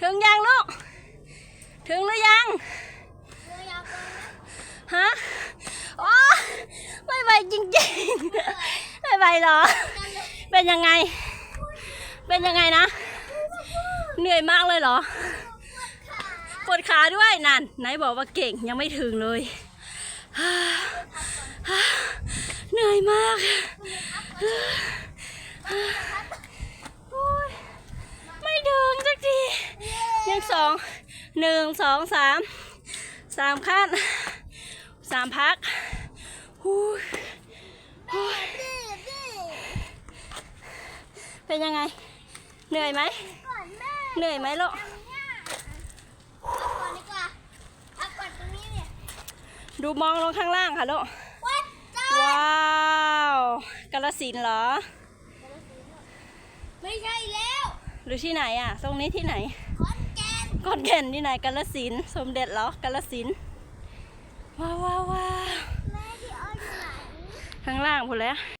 ถึงยังลูก ถึงหรือยัง ฮะโอ้ไม่ไหวจริงๆ ไม่ไหวหรอ เป็นยังไง เป็นยังไงนะ เหนื่อยมากเลยเหรอ ปวดขาด้วยนั่น ไหนบอกว่าเก่งยังไม่ถึงเลย เหนื่อยมาก องหนึ่งสองสามสามขั้นสามพักฮู้ยโอ๊ยเป็นยังไง เหนื่อยไหมก่อนแม่เหนื่อยไหมลูกเอาก่อนดีกว่าเอาก่อนตรงนี้เนี่ยดูมองลงข้างล่างค่ะลูกวัดจ้าว้าวกาลสินธุ์เหรอ ไม่ใช่แล้วหรือที่ไหนอะ ตรงนี้ที่ไหนขอนแก่นก่อนแก่นที่ไหนกาลสินธุ์สมเด็จเหรอกาลสินธุ์ว้าวว้าวว้าวแม่ที่อ้อยอยู่ไหนข้างล่างพูดแล้ว